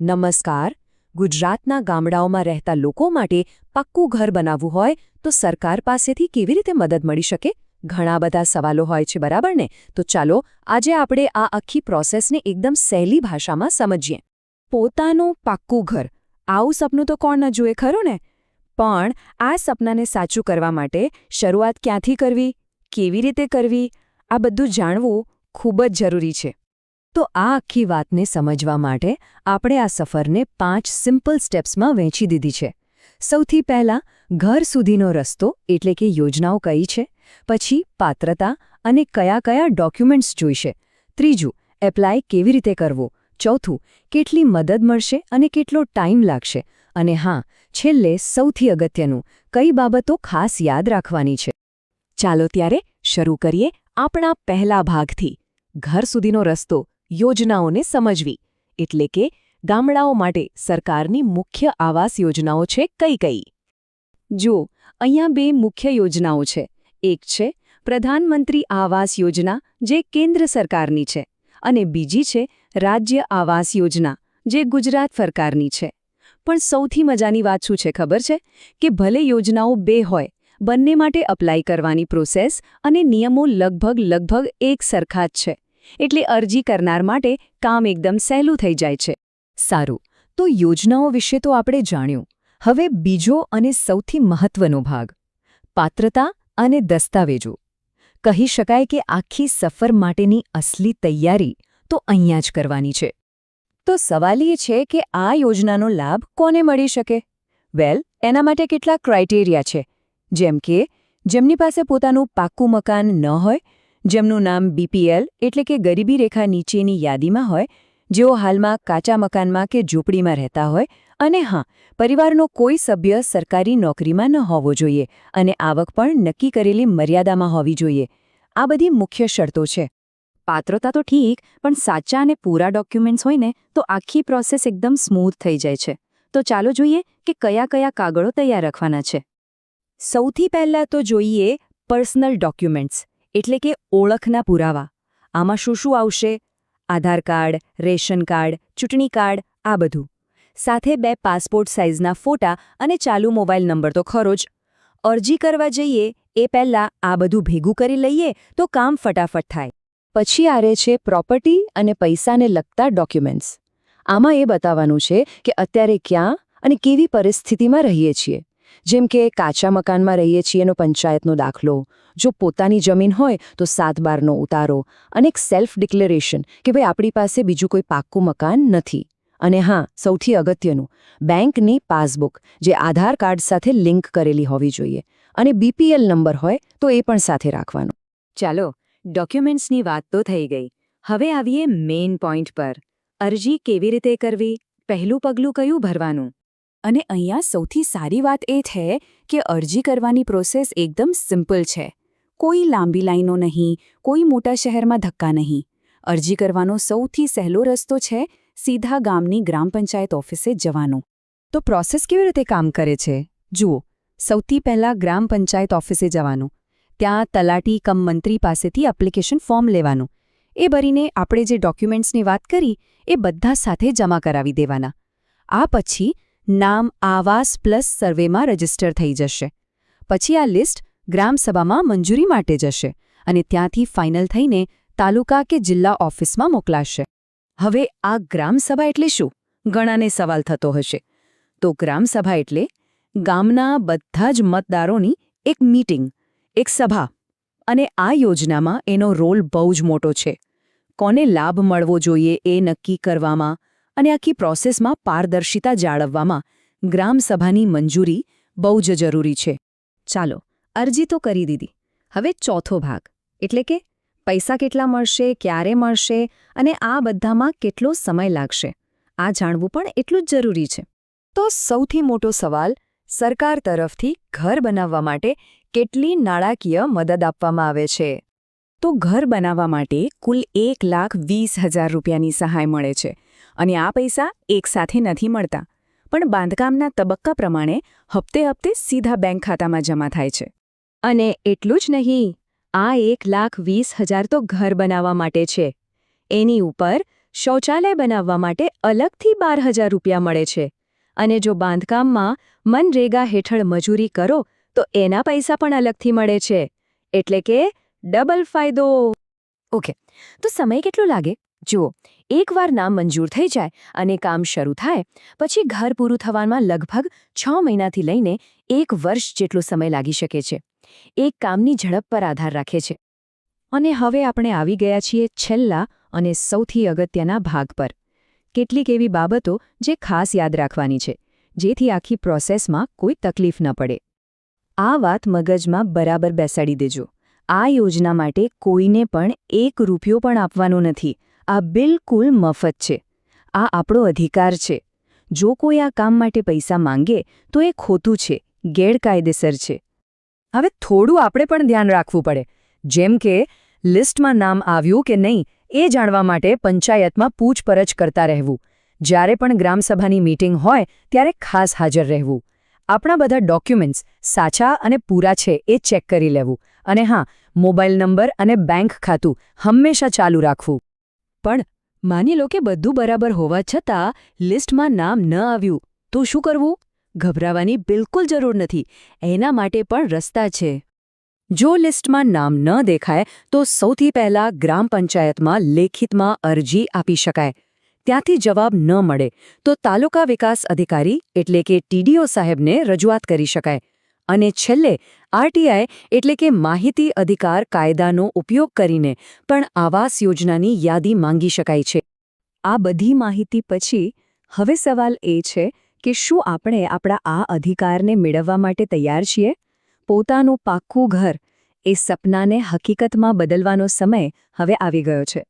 નમસ્કાર. ગુજરાતના ગામડાઓમાં રહેતા લોકો માટે પાક્કું ઘર બનાવવું હોય તો સરકાર પાસેથી કેવી રીતે મદદ મળી શકે? ઘણા બધા સવાલો હોય છે, બરાબર ને? તો ચાલો આજે આપણે આ આખી પ્રોસેસને એકદમ સહેલી ભાષામાં સમજીએ. પોતાનું પાક્કું ઘર. આવું સપનું તો કોણ ન જુએ, ખરું ને? પણ આ સપનાને સાચું કરવા માટે શરૂઆત ક્યાંથી કરવી? કેવી રીતે કરવી? આ બધું જાણવું ખૂબ જ જરૂરી છે. તો આ આખી વાતને સમજવા માટે આપણે આ સફરને પાંચ સિમ્પલ સ્ટેપ્સમાં વહેંચી દીધી છે. સૌથી પહેલાં, ઘર સુધીનો રસ્તો એટલે કે યોજનાઓ કઈ છે, પછી પાત્રતા અને કયા કયા ડોક્યુમેન્ટ્સ જોઈશે. ત્રીજું, એપ્લાય કેવી રીતે કરવો. ચોથું, કેટલી મદદ મળશે અને કેટલો ટાઈમ લાગશે. અને હા, છેલ્લે સૌથી અગત્યનું, કઈ બાબતો ખાસ યાદ રાખવાની છે. ચાલો ત્યારે શરૂ કરીએ આપણા પહેલા ભાગથી. ઘર સુધીનો રસ્તો. યોજનાઓને સમજવી. એટલે કે ગામડાઓ માટે સરકારની મુખ્ય આવાસ યોજનાઓ છે કઈ કઈ. જો, અહીંયા બે મુખ્ય યોજનાઓ છે. એક છે પ્રધાનમંત્રી આવાસ યોજના, જે કેન્દ્ર સરકારની છે. અને બીજી છે રાજ્ય આવાસ યોજના, જે ગુજરાત સરકારની છે. પણ સૌથી મજાની વાત શું છે ખબર છે? કે ભલે યોજનાઓ બે હોય, બંને માટે અપ્લાય કરવાની પ્રોસેસ અને નિયમો લગભગ લગભગ એક સરખા જ છે. એટલે અરજી કરનાર માટે કામ એકદમ સહેલું થઈ જાય છે. સારું, તો યોજનાઓ વિશે તો આપણે જાણ્યું. હવે બીજો અને સૌથી મહત્વનો ભાગ, પાત્રતા અને દસ્તાવેજો. કહી શકાય કે આખી સફર માટેની અસલી તૈયારી તો અહીંયા જ કરવાની છે. તો સવાલ એ છે કે આ યોજનાનો લાભ કોને મળી શકે? વેલ, એના માટે કેટલાક ક્રાઇટેરિયા છે. જેમ કે, જેમની પાસે પોતાનું પાક્કું મકાન ન હોય જેમનું નામ બીપીએલ એટલે કે ગરીબી રેખા નીચેની યાદીમાં હોય, જેઓ હાલમાં કાચા મકાનમાં કે ઝૂંપડીમાં રહેતા હોય, અને હા, પરિવારનો કોઈ સભ્ય સરકારી નોકરીમાં ન હોવો જોઈએ અને આવક પણ નક્કી કરેલી મર્યાદામાં હોવી જોઈએ. આ બધી મુખ્ય શરતો છે. પાત્રતા તો ઠીક, પણ સાચા અને પૂરા ડોક્યુમેન્ટ્સ હોય ને, તો આખી પ્રોસેસ એકદમ સ્મૂથ થઈ જાય છે. તો ચાલો જોઈએ કે કયા કયા કાગળો તૈયાર રાખવાના છે. સૌથી પહેલાં તો જોઈએ પર્સનલ ડોક્યુમેન્ટ્સ. એટલે કે ઓળખના પુરાવા. આમાં શું શું આવશે? આધાર કાર્ડ, રેશન કાર્ડ, ચૂંટણી કાર્ડ, આ બધું. સાથે બે પાસપોર્ટ સાઇઝના ફોટા અને ચાલુ મોબાઈલ નંબર તો ખરો જ. અરજી કરવા જઈએ એ પહેલાં આ બધું ભેગું કરી લઈએ તો કામ ફટાફટ થાય. પછી આરે છે પ્રોપર્ટી અને પૈસાને લગતા ડોક્યુમેન્ટ્સ. આમાં એ બતાવવાનું છે કે અત્યારે ક્યાં અને કેવી પરિસ્થિતિમાં રહીએ છીએ. જેમ કે કાચા મકાનમાં રહીએ છીએ એનો પંચાયતનો દાખલો. જો પોતાની જમીન હોય તો સાત બારનો ઉતારો. અને એક સેલ્ફ ડિક્લેરેશન કે ભાઈ આપણી પાસે બીજું કોઈ પાક્કું મકાન નથી. અને હા, સૌથી અગત્યનું, બેંકની પાસબુક, જે આધાર કાર્ડ સાથે લિંક કરેલી હોવી જોઈએ. અને બીપીએલ નંબર હોય તો એ પણ સાથે રાખવાનો. ચાલો, ડોક્યુમેન્ટ્સની વાત તો થઈ ગઈ. હવે આવીએ મેઇન પોઈન્ટ પર. અરજી કેવી રીતે કરવી? પહેલું પગલું કયું ભરવાનું? અને અહીંયા સૌથી સારી વાત એ છે કે અરજી કરવાની પ્રોસેસ એકદમ સિમ્પલ છે. કોઈ લાંબી લાઈનો નહીં, કોઈ મોટા શહેરમાં ધક્કા નહીં. અરજી કરવાનો સૌથી સહેલો રસ્તો છે સીધા ગામની ગ્રામ પંચાયત ઓફિસે જવાનો. તો પ્રોસેસ કેવી રીતે કામ કરે છે? જુઓ, સૌથી પહેલાં ગ્રામ પંચાયત ઓફિસે જવાનું. ત્યાં તલાટી કમ મંત્રી પાસેથી એપ્લિકેશન ફોર્મ લેવાનું. એ ભરીને આપણે જે ડોક્યુમેન્ટ્સની વાત કરી, એ બધા સાથે જમા કરાવી દેવાના. આ પછી નામ આવાસ પ્લસ સર્વેમાં રજિસ્ટર થઈ જશે. પછી આ લિસ્ટ ગ્રામસભામાં મંજૂરી માટે જશે અને ત્યાંથી ફાઇનલ થઈને તાલુકા કે જિલ્લા ઓફિસમાં મોકલાશે. હવે આ ગ્રામસભા એટલે શું? ઘણાને સવાલ થતો હશે. તો ગ્રામસભા એટલે ગામના બધા જ મતદારોની એક મીટિંગ, એક સભા અને આ યોજનામાં એનો રોલ બહુ જ મોટો છે. કોને લાભ મળવો જોઈએ એ નક્કી કરવામાં અને આખી પ્રોસેસમાં પારદર્શિતા જાળવવામાં ગ્રામસભાની મંજૂરી બહુ જ જરૂરી છે. ચાલો, અરજી તો કરી દીધી. હવે ચોથો ભાગ. એટલે કે, પૈસા કેટલા મળશે, ક્યારે મળશે અને આ બધામાં કેટલો સમય લાગશે? આ જાણવું પણ એટલું જ જરૂરી છે. તો સૌથી મોટો સવાલ, સરકાર તરફથી ઘર બનાવવા માટે કેટલી નાણાકીય મદદ આપવામાં આવે છે? તો ઘર બનાવવા માટે કુલ એક લાખ વીસ હજાર રૂપિયાની સહાય મળે છે. અને આ પૈસા એકસાથે નથી મળતા. પણ બાંધકામના તબક્કા પ્રમાણે હપ્તે હપ્તે સીધા બેંક ખાતામાં જમા થાય છે. અને એટલું જ નહીં, આ એક લાખ વીસ હજાર તો ઘર બનાવવા માટે છે. એની ઉપર શૌચાલય બનાવવા માટે અલગથી બાર હજાર રૂપિયા મળે છે. અને જો બાંધકામમાં મનરેગા હેઠળ મજૂરી કરો, તો એના પૈસા પણ અલગથી મળે છે. એટલે કે ડબલ ફાયદો. ઓકે, તો સમય કેટલો લાગે? જુઓ, એકવાર નામ મંજૂર થઈ જાય અને કામ શરૂ થાય, પછી ઘર પૂરું થવામાં લગભગ છ મહિનાથી લઈને એક વર્ષ જેટલો સમય લાગી શકે છે. એક કામની ઝડપ પર આધાર રાખે છે. અને હવે આપણે આવી ગયા છીએ છેલ્લા અને સૌથી અગત્યના ભાગ પર. કેટલીક એવી બાબતો જે ખાસ યાદ રાખવાની છે, જેથી આખી પ્રોસેસમાં કોઈ તકલીફ ન પડે. આ વાત મગજમાં બરાબર બેસાડી દેજો. આ યોજના માટે કોઈને પણ એક રૂપિયો પણ આપવાનો નથી. આ બિલકુલ મફત છે. આ આપણો અધિકાર છે. જો કોઈ આ કામ માટે પૈસા માંગે, તો એ ખોટું છે, ગેરકાયદેસર છે. હવે થોડું આપણે પણ ધ્યાન રાખવું પડે. જેમ કે, લિસ્ટમાં નામ આવ્યું કે નહીં, એ જાણવા માટે પંચાયતમાં પૂછપરછ કરતા રહેવું. જ્યારે પણ ગ્રામસભાની મીટિંગ હોય, ત્યારે ખાસ હાજર રહેવું. આપણા બધા ડોક્યુમેન્ટ્સ સાચા અને પૂરા છે, એ ચેક કરી લેવું. અને હા, મોબાઈલ નંબર અને બેંક ખાતું હંમેશા ચાલુ રાખવું. પણ માની લો કે બધું બરાબર હોવા છતાં લિસ્ટમાં નામ ન આવ્યું, તો શું કરવું? ગભરાવાની બિલકુલ જરૂર નથી. એના માટે પણ રસ્તા છે. જો લિસ્ટમાં નામ ન દેખાય, તો સૌથી પહેલા ગ્રામ પંચાયતમાં લેખિતમાં અરજી આપી શકાય. ત્યાંથી જવાબ ન મળે. તો તાલુકા વિકાસ અધિકારી એટલે કે ટીડીઓ સાહેબને રજૂઆત કરી શકાય. અને છેલ્લે આરટીઆઈ એટલે કે માહિતી અધિકાર કાયદાનો ઉપયોગ કરીને પણ આવાસ યોજનાની યાદી માંગી શકાય છે. આ બધી માહિતી પછી હવે સવાલ એ છે કે શું આપણે આપણા આ અધિકારને મેળવવા માટે તૈયાર છીએ? પોતાનું પાક્કું ઘર એ સપનાને હકીકતમાં બદલવાનો સમય હવે આવી ગયો છે.